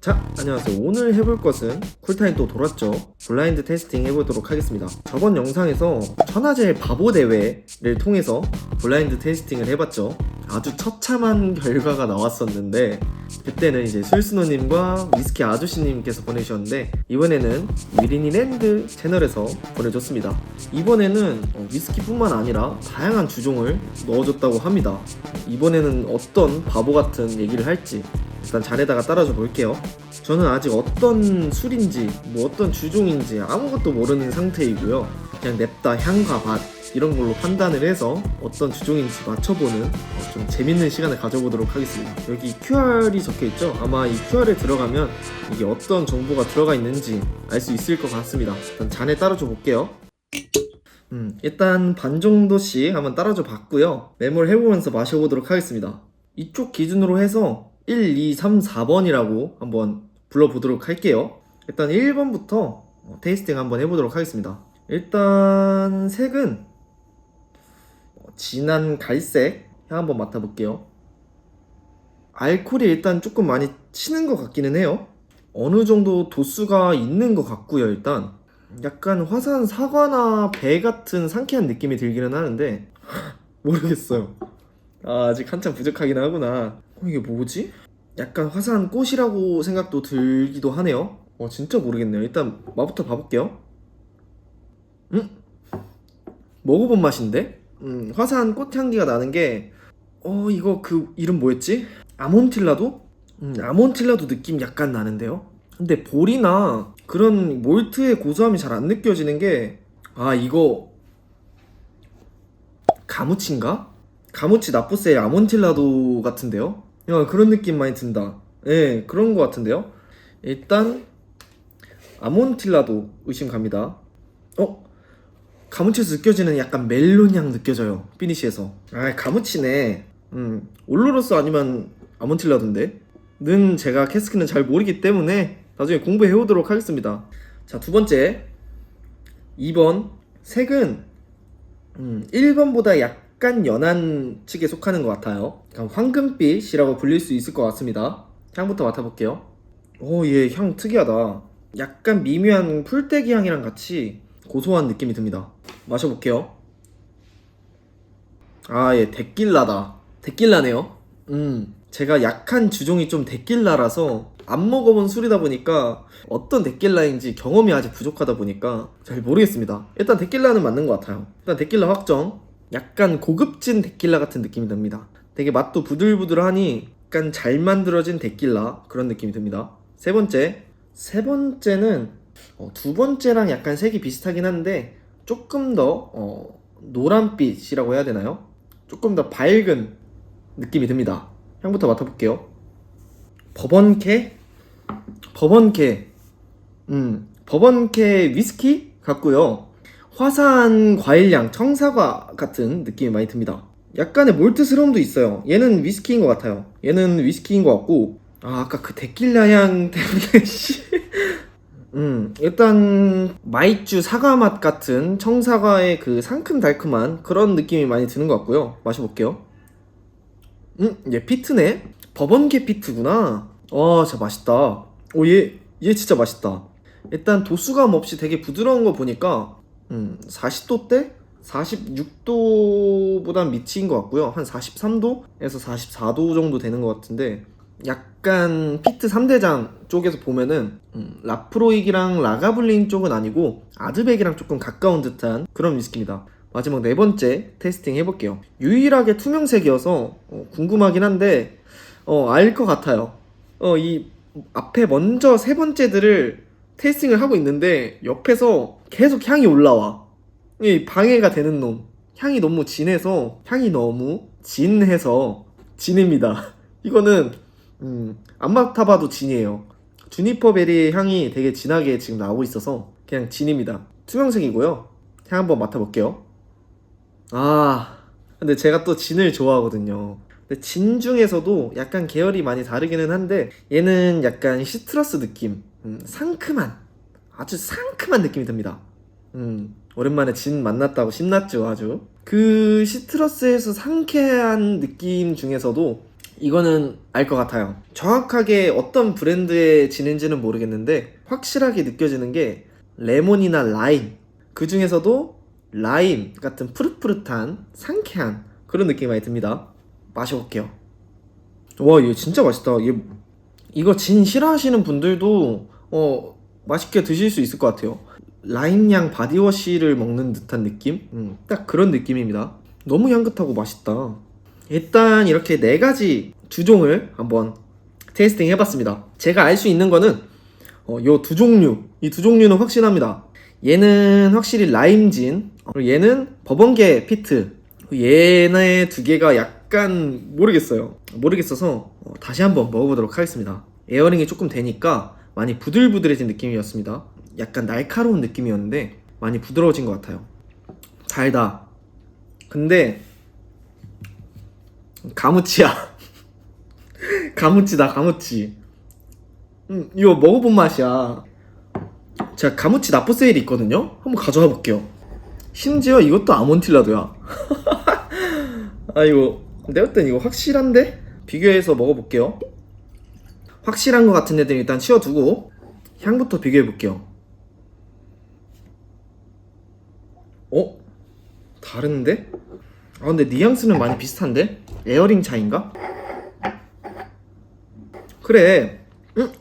자, 안녕하세요. 오늘 해볼 것은 쿨타임 또 돌았죠. 블라인드 테스팅 해보도록 하겠습니다. 저번 영상에서 천하제일 바보 대회를 통해서 블라인드 테스팅을 해봤죠. 아주 처참한 결과가 나왔었는데 그때는 이제 술스노님과 위스키 아저씨님께서 보내주셨는데 이번에는 위리니랜드 채널에서 보내줬습니다. 이번에는 어, 위스키뿐만 아니라 다양한 주종을 넣어줬다고 합니다. 이번에는 어떤 바보 같은 얘기를 할지 일단 잔에다가 따라줘 볼게요. 저는 아직 어떤 술인지 뭐 어떤 주종인지 아무것도 모르는 상태이고요. 그냥 냅다 향과 맛 이런 걸로 판단을 해서 어떤 주종인지 맞춰보는 어, 좀 재밌는 시간을 가져보도록 하겠습니다. 여기 QR이 적혀 있죠? 아마 이 QR에 들어가면 이게 어떤 정보가 들어가 있는지 알 수 있을 것 같습니다. 일단 잔에 따라줘 볼게요. 음, 일단 반 정도씩 한번 따라줘 봤고요. 메모를 해보면서 마셔보도록 하겠습니다. 이쪽 기준으로 해서 1, 2, 3, 4번이라고 한번 불러보도록 할게요. 일단 1번부터 어, 테이스팅 한번 해보도록 하겠습니다. 일단 색은 어, 진한 갈색 향 한번 맡아볼게요. 알코올이 일단 조금 많이 치는 것 같기는 해요. 어느 정도 도수가 있는 것 같고요, 일단. 약간 화산 사과나 배 같은 상쾌한 느낌이 들기는 하는데, 모르겠어요. 아, 아직 한참 부족하긴 하구나. 어, 이게 뭐지? 약간 화사한 꽃이라고 생각도 들기도 하네요. 어, 진짜 모르겠네요. 일단 맛부터 봐볼게요. 음? 먹어본 맛인데? 음, 화사한 꽃향기가 나는 게, 어, 이거 그 이름 뭐였지? 아몬틸라도? 음, 아몬틸라도 느낌 약간 나는데요? 근데 볼이나 그런 몰트의 고소함이 잘 안 느껴지는 게, 아, 이거, 가무치인가? 가무치 나쁘세의 아몬틸라도 같은데요? 야, 그런 느낌 많이 든다. 예, 그런 것 같은데요? 일단, 아몬틸라도 의심 갑니다. 어? 가무치에서 느껴지는 약간 멜론 향 느껴져요. 피니시에서. 아, 가무치네. 음, 올로로스 아니면 아몬틸라던데? 는 제가 캐스크는 잘 모르기 때문에 나중에 공부해 오도록 하겠습니다. 자, 두 번째. 2번. 색은, 음, 1번보다 약 간 연한 측에 속하는 것 같아요. 약간 황금빛이라고 불릴 수 있을 것 같습니다. 향부터 맡아볼게요. 오, 얘 향 특이하다. 약간 미묘한 풀떼기 향이랑 같이 고소한 느낌이 듭니다. 마셔볼게요. 아, 얘 데킬라다. 데킬라네요. 음, 제가 약한 주종이 좀 데킬라라서 안 먹어본 술이다 보니까 어떤 데킬라인지 경험이 아직 부족하다 보니까 잘 모르겠습니다. 일단 데킬라는 맞는 것 같아요. 일단 데킬라 확정. 약간 고급진 데킬라 같은 느낌이 듭니다. 되게 맛도 부들부들하니 약간 잘 만들어진 데킬라 그런 느낌이 듭니다. 세 번째. 세 번째는 어, 두 번째랑 약간 색이 비슷하긴 한데 조금 더 어, 노란빛이라고 해야 되나요? 조금 더 밝은 느낌이 듭니다. 향부터 맡아볼게요. 버번캐? 버번캐. 음, 버번캐 위스키 같고요. 화사한 과일향, 청사과 같은 느낌이 많이 듭니다. 약간의 몰트스러움도 있어요. 얘는 위스키인 것 같아요. 얘는 위스키인 것 같고, 아, 아까 그 데킬라 향 때문에, 씨. 음, 일단, 마이쮸 사과 맛 같은 청사과의 그 상큼달큼한 그런 느낌이 많이 드는 것 같고요. 마셔볼게요. 음, 얘 피트네? 버번개 피트구나. 와, 진짜 맛있다. 오, 얘, 얘 진짜 맛있다. 일단 도수감 없이 되게 부드러운 거 보니까, 음, 40도 대? 46도보단 밑인 것 같고요. 한 43도에서 44도 정도 되는 것 같은데, 약간 피트 3대장 쪽에서 보면은, 음, 라프로익이랑 라가블린 쪽은 아니고, 아드백이랑 조금 가까운 듯한 그런 위스키입니다. 마지막 네 번째 테스팅 해볼게요. 유일하게 투명색이어서 어, 궁금하긴 한데 어, 알 것 같아요. 어, 이 앞에 먼저 세 번째들을 테스팅을 하고 있는데 옆에서 계속 향이 올라와. 이 방해가 되는 놈. 향이 너무 진해서 향이 너무 진해서 진입니다. 이거는 음, 안 맡아봐도 진이에요. 주니퍼 베리의 향이 되게 진하게 지금 나오고 있어서 그냥 진입니다. 투명색이고요. 향 한번 맡아볼게요. 아, 근데 제가 또 진을 좋아하거든요. 근데 진 중에서도 약간 계열이 많이 다르기는 한데 얘는 약간 시트러스 느낌, 음, 상큼한, 아주 상큼한 느낌이 듭니다. 음, 오랜만에 진 만났다고 신났죠, 아주. 그 시트러스에서 상쾌한 느낌 중에서도 이거는 알 것 같아요. 정확하게 어떤 브랜드의 진인지는 모르겠는데 확실하게 느껴지는 게 레몬이나 라임 그 중에서도 라임 같은 푸릇푸릇한 상쾌한 그런 느낌이 많이 듭니다. 마셔볼게요. 와 이거 진짜 맛있다. 이거 진 싫어하시는 분들도 어 맛있게 드실 수 있을 것 같아요. 라임향 바디워시를 먹는 듯한 느낌? 음, 딱 그런 느낌입니다. 너무 향긋하고 맛있다. 일단 이렇게 네 가지 주종을 한번 테이스팅 해봤습니다. 제가 알 수 있는 거는 어, 요두 종류, 이 두 종류는 확신합니다. 얘는 확실히 라임진, 어, 그리고 얘는 버번게 피트. 얘네 두 개가 약간 모르겠어요. 모르겠어서 어, 다시 한번 먹어보도록 하겠습니다. 에어링이 조금 되니까 많이 부들부들해진 느낌이었습니다. 약간 날카로운 느낌이었는데 많이 부드러워진 것 같아요. 달다. 근데 가무치야. 가무치다 가무치. 음, 이거 먹어본 맛이야. 제가 가무치 나포 세일이 있거든요. 한번 가져와 볼게요. 심지어 이것도 아몬틸라도야. 아 이거 내가 볼땐 이거 확실한데? 비교해서 먹어볼게요. 확실한 것 같은 애들 일단 치워두고 향부터 비교해 볼게요. 어? 다른데? 아 근데 뉘앙스는 많이 비슷한데? 에어링 차인가? 그래 응?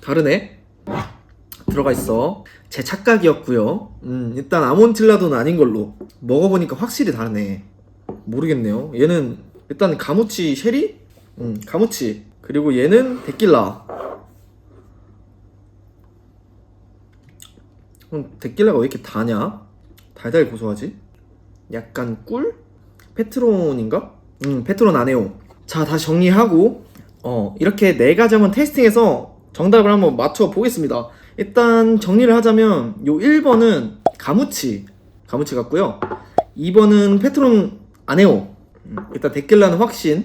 다르네 들어가 있어 제 착각이었고요 음 일단 아몬틸라도는 아닌 걸로 먹어보니까 확실히 다르네 모르겠네요 얘는 일단 가무치 쉐리? 음 가무치 그리고 얘는 데킬라 음, 데킬라가 왜 이렇게 다냐? 달달 고소하지? 약간 꿀? 페트론인가? 음, 페트론 아네오. 자, 다시 정리하고, 어, 이렇게 네 가지 한번 테스팅해서 정답을 한번 맞춰 보겠습니다. 일단 정리를 하자면, 요 1번은 가무치. 가무치 같고요. 2번은 페트론 아네오. 음, 일단 데킬라는 확신.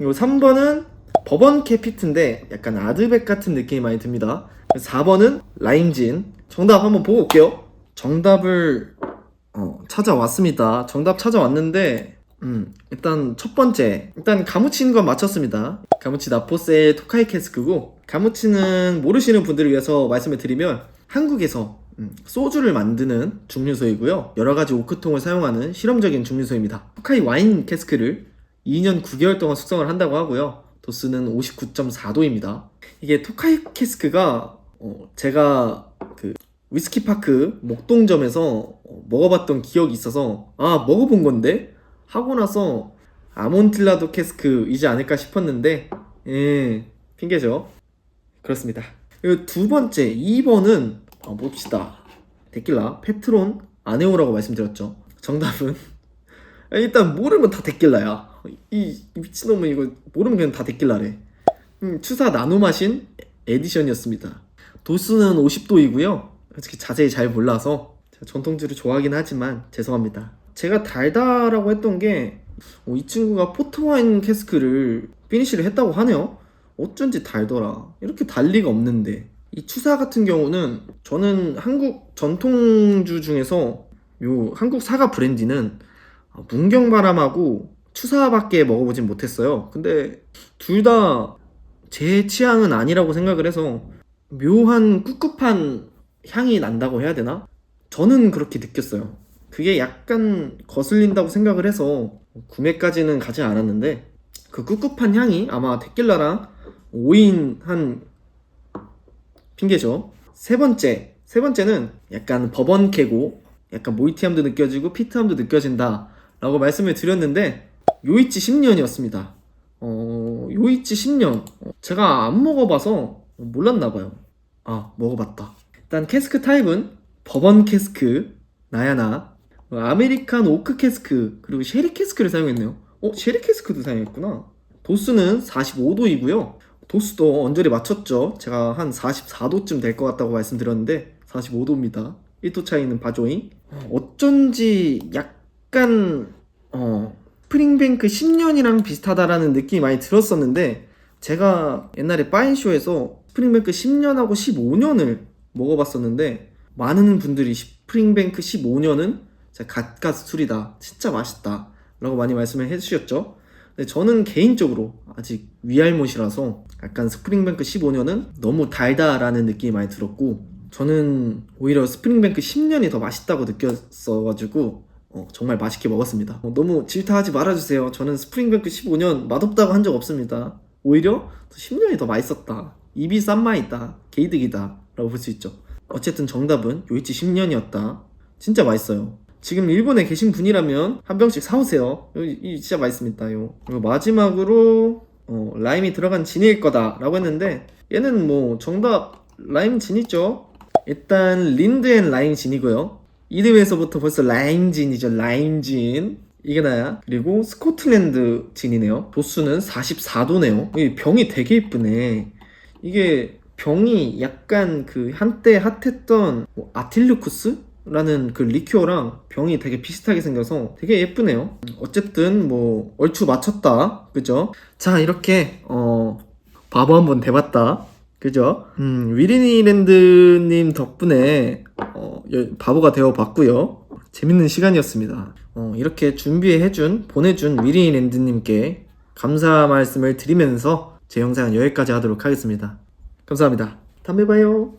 요 3번은 버번 캐피트인데 약간 아드백 같은 느낌이 많이 듭니다. 4번은 라임진. 정답 한번 보고 올게요. 정답을 어, 찾아왔습니다. 정답 찾아왔는데, 음, 일단 첫 번째, 일단 가무치인 건 맞췄습니다. 가무치 나포세의 토카이 캐스크고, 가무치는 모르시는 분들을 위해서 말씀을 드리면, 한국에서 음, 소주를 만드는 증류소이고요. 여러 가지 오크통을 사용하는 실험적인 증류소입니다. 토카이 와인 캐스크를 2년 9개월 동안 숙성을 한다고 하고요. 도수는 59.4도입니다. 이게 토카이 캐스크가 어, 제가 그 위스키 파크 목동점에서 어, 먹어봤던 기억이 있어서 아 먹어본 건데? 하고 나서 아몬틸라도 캐스크이지 않을까 싶었는데 예 핑계죠. 그렇습니다. 그리고 두 번째 2번은 어, 봅시다. 데킬라 페트론 아네오라고 말씀드렸죠. 정답은? 일단 모르면 다 데킬라야 이, 이 미친놈은 이거 모르면 그냥 다 데킬라래 음, 추사 나노마신 에디션이었습니다 도수는 50도이고요 솔직히 자세히 잘 몰라서 전통주를 좋아하긴 하지만 죄송합니다. 제가 달다라고 했던 게 이 친구가 포트와인 캐스크를 피니시를 했다고 하네요. 어쩐지 달더라. 이렇게 달 리가 없는데. 이 추사 같은 경우는 저는 한국 전통주 중에서 요 한국 사과 브랜디는 문경바람하고 추사밖에 먹어보진 못했어요. 근데 둘 다 제 취향은 아니라고 생각을 해서 묘한 꿉꿉한 향이 난다고 해야 되나? 저는 그렇게 느꼈어요. 그게 약간 거슬린다고 생각을 해서 구매까지는 가지 않았는데 그 꿉꿉한 향이 아마 데킬라랑 5인 한 핑계죠. 세 번째, 세 번째는 약간 버번캐고 약간 모이티함도 느껴지고 피트함도 느껴진다 라고 말씀을 드렸는데 요이치 10년이었습니다. 어, 요이치 10년. 제가 안 먹어봐서 몰랐나봐요. 아, 먹어봤다. 일단 캐스크 타입은 버번 캐스크, 나야나, 아메리칸 오크 캐스크, 그리고 쉐리 캐스크를 사용했네요. 어, 쉐리 캐스크도 사용했구나. 도수는 45도이고요. 도수도 언저리 맞췄죠. 제가 한 44도쯤 될 것 같다고 말씀드렸는데 45도입니다. 1도 차이는 바조잉. 어쩐지 약간 어, 스프링뱅크 10년이랑 비슷하다라는 느낌이 많이 들었었는데 제가 옛날에 파인쇼에서 스프링뱅크 10년하고 15년을 먹어봤었는데 많은 분들이 스프링뱅크 15년은 가까스 술이다 진짜 맛있다 라고 많이 말씀을 해주셨죠. 근데 저는 개인적으로 아직 위알못이라서 약간 스프링뱅크 15년은 너무 달다라는 느낌이 많이 들었고 저는 오히려 스프링뱅크 10년이 더 맛있다고 느꼈어가지고 어, 정말 맛있게 먹었습니다. 어, 너무 질타하지 말아주세요. 저는 스프링뱅크 15년 맛없다고 한 적 없습니다. 오히려 10년이 더 맛있었다. 입이 싼 맛있다. 개이득이다. 라고 볼 수 있죠. 어쨌든 정답은 요이치 10년이었다. 진짜 맛있어요. 지금 일본에 계신 분이라면 한 병씩 사오세요. 이, 이 진짜 맛있습니다. 요. 그리고 마지막으로 어, 라임이 들어간 진일 거다라고 했는데 얘는 뭐 정답 라임 진이죠. 일단 린드 앤 라임 진이고요. 이름에서부터 벌써 라임 진이죠. 라임 진. 이게 나야. 그리고 스코틀랜드 진이네요. 도수는 44도네요. 이 병이 되게 이쁘네. 이게 병이 약간 그 한때 핫했던 뭐 아틸루쿠스 라는 그 리큐어랑 병이 되게 비슷하게 생겨서 되게 예쁘네요. 어쨌든 뭐 얼추 맞췄다. 그죠? 자, 이렇게 어 바보 한번 대봤다. 그죠? 음, 위리니랜드님 덕분에 어, 여- 바보가 되어 봤고요. 재밌는 시간이었습니다. 어, 이렇게 준비해준, 보내준 위리니랜드님께 감사 말씀을 드리면서 제 영상은 여기까지 하도록 하겠습니다. 감사합니다. 다음에 봐요.